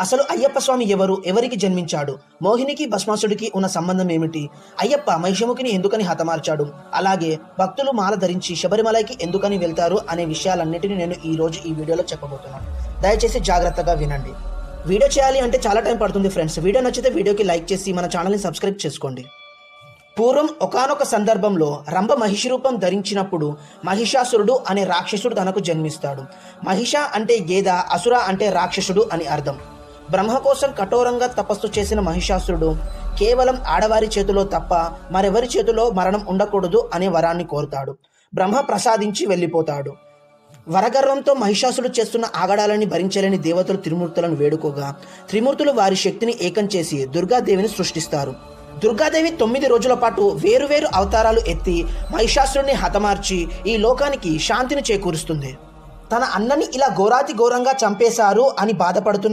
అసలు అయ్యప్ప స్వామి ఎవరు? ఎవరికి జన్మించాడు? మోహినికి భస్మాసుడికి ఉన్న సంబంధం ఏమిటి? అయ్యప్ప మహిషముఖిని ఎందుకని హతమార్చాడు? అలాగే భక్తులు మాల ధరించి శబరిమలకి ఎందుకని వెళ్తారు అనే విషయాలన్నిటిని నేను ఈ రోజు ఈ వీడియోలో చెప్పబోతున్నాను. దయచేసి జాగ్రత్తగా వినండి. వీడియో చేయాలి అంటే చాలా టైం పడుతుంది ఫ్రెండ్స్. వీడియో నచ్చితే వీడియోకి లైక్ చేసి మన ఛానల్ని సబ్స్క్రైబ్ చేసుకోండి. పూర్వం ఒకానొక సందర్భంలో రంభ మహిషి రూపం ధరించినప్పుడు మహిషాసురుడు అనే రాక్షసుడు తనకు జన్మిస్తాడు. మహిష అంటే గేద అసుర అంటే రాక్షసుడు అని అర్థం. బ్రహ్మ కోసం కఠోరంగా తపస్సు చేసిన మహిషాసురుడు కేవలం ఆడవారి చేతిలో తప్ప మరెవరి చేతిలో మరణం ఉండకూడదు అనే వరాన్ని కోరుతాడు. బ్రహ్మ ప్రసాదించి వెళ్ళిపోతాడు. వరగర్వంతో మహిషాసుడు చేస్తున్న ఆగడాలని భరించలేని దేవతలు త్రిమూర్తులను వేడుకోగా త్రిమూర్తులు వారి శక్తిని ఏకం చేసి దుర్గాదేవిని సృష్టిస్తారు. దుర్గాదేవి తొమ్మిది రోజుల పాటు వేరువేరు అవతారాలు ఎత్తి మహిషాసురుడిని హతమార్చి ఈ లోకానికి శాంతిని చేకూరుస్తుంది. తన అన్నని ఇలా ఘోరాతి ఘోరంగా చంపేశారు అని బాధపడుతున్న